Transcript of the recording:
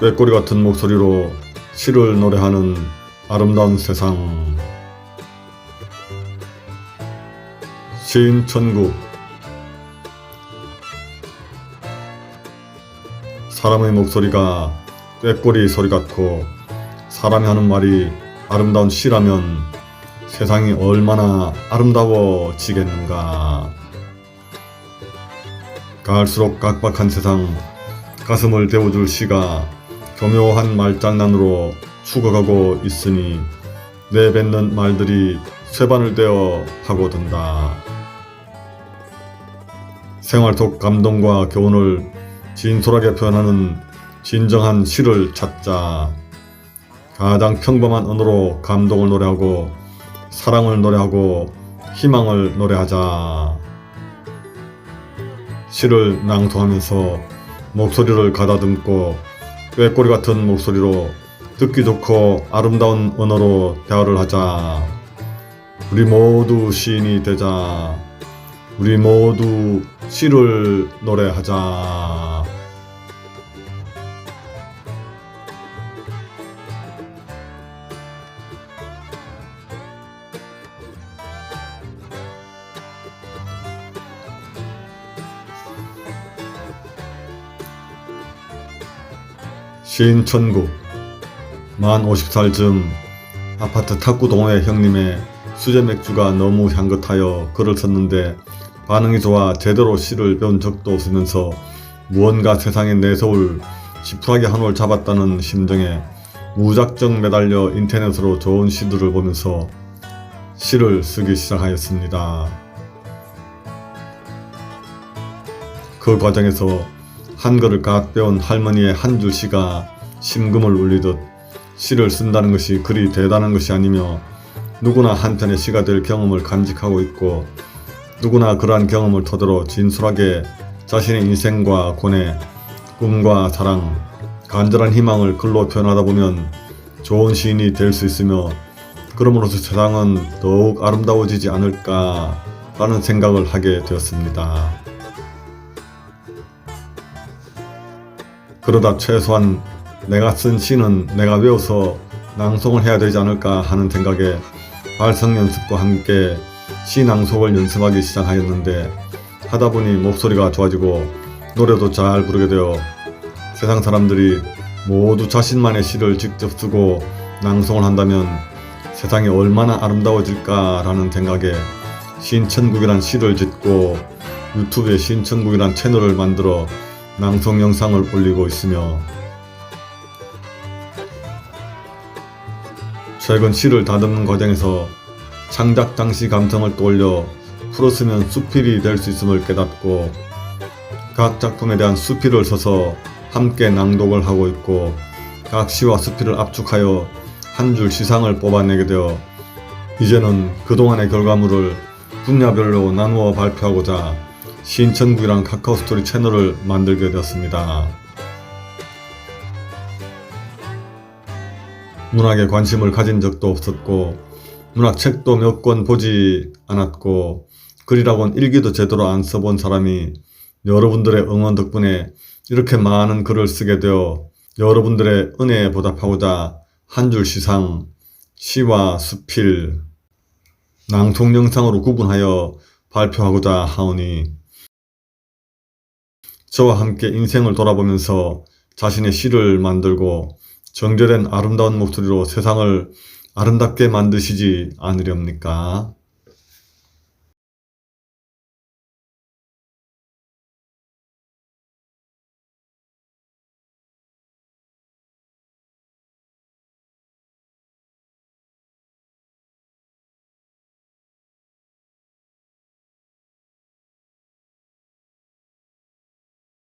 꾀꼬리 같은 목소리로 시를 노래하는 아름다운 세상 시인 천국 사람의 목소리가 꾀꼬리 소리 같고 사람이 하는 말이 아름다운 시라면 세상이 얼마나 아름다워지겠는가. 갈수록 각박한 세상, 가슴을 데워줄 시가 교묘한 말장난으로 죽어가고 있으니 내뱉는 말들이 쇠반을 떼어 파고든다. 생활 속 감동과 교훈을 진솔하게 표현하는 진정한 시를 찾자. 가장 평범한 언어로 감동을 노래하고 사랑을 노래하고 희망을 노래하자. 시를 낭송하면서 목소리를 가다듬고 꾀꼬리 같은 목소리로 듣기 좋고 아름다운 언어로 대화를 하자. 우리 모두 시인이 되자. 우리 모두 시를 노래하자. 시인 천국 만 50살쯤 아파트 탁구 동호회 형님의 수제 맥주가 너무 향긋하여 글을 썼는데 반응이 좋아 제대로 시를 배운 적도 없으면서 무언가 세상에 내세울 지푸라기 한 올 잡았다는 심정에 무작정 매달려 인터넷으로 좋은 시들을 보면서 시를 쓰기 시작하였습니다. 그 과정에서 한글을 갓 배운 할머니의 한 줄 시가 심금을 울리듯 시를 쓴다는 것이 그리 대단한 것이 아니며 누구나 한편의 시가 될 경험을 간직하고 있고 누구나 그러한 경험을 토대로 진솔하게 자신의 인생과 고뇌, 꿈과 사랑, 간절한 희망을 글로 표현하다 보면 좋은 시인이 될 수 있으며 그럼으로써 세상은 더욱 아름다워지지 않을까라는 생각을 하게 되었습니다. 그러다 최소한 내가 쓴 시는 내가 외워서 낭송을 해야 되지 않을까 하는 생각에 발성 연습과 함께 시 낭송을 연습하기 시작하였는데 하다 보니 목소리가 좋아지고 노래도 잘 부르게 되어 세상 사람들이 모두 자신만의 시를 직접 쓰고 낭송을 한다면 세상이 얼마나 아름다워질까라는 생각에 신천국이란 시를 짓고 유튜브에 신천국이란 채널을 만들어 낭송 영상을 올리고 있으며 최근 시를 다듬는 과정에서 창작 당시 감성을 떠올려 풀었으면 수필이 될 수 있음을 깨닫고 각 작품에 대한 수필을 써서 함께 낭독을 하고 있고 각 시와 수필을 압축하여 한 줄 시상을 뽑아내게 되어 이제는 그동안의 결과물을 분야별로 나누어 발표하고자 신천국이란 카카오 스토리 채널을 만들게 되었습니다. 문학에 관심을 가진 적도 없었고 문학책도 몇 권 보지 않았고 글이라곤 일기도 제대로 안 써본 사람이 여러분들의 응원 덕분에 이렇게 많은 글을 쓰게 되어 여러분들의 은혜에 보답하고자 한 줄 시상, 시와 수필, 낭송 영상으로 구분하여 발표하고자 하오니 저와 함께 인생을 돌아보면서 자신의 시를 만들고 정제된 아름다운 목소리로 세상을 아름답게 만드시지 않으렵니까?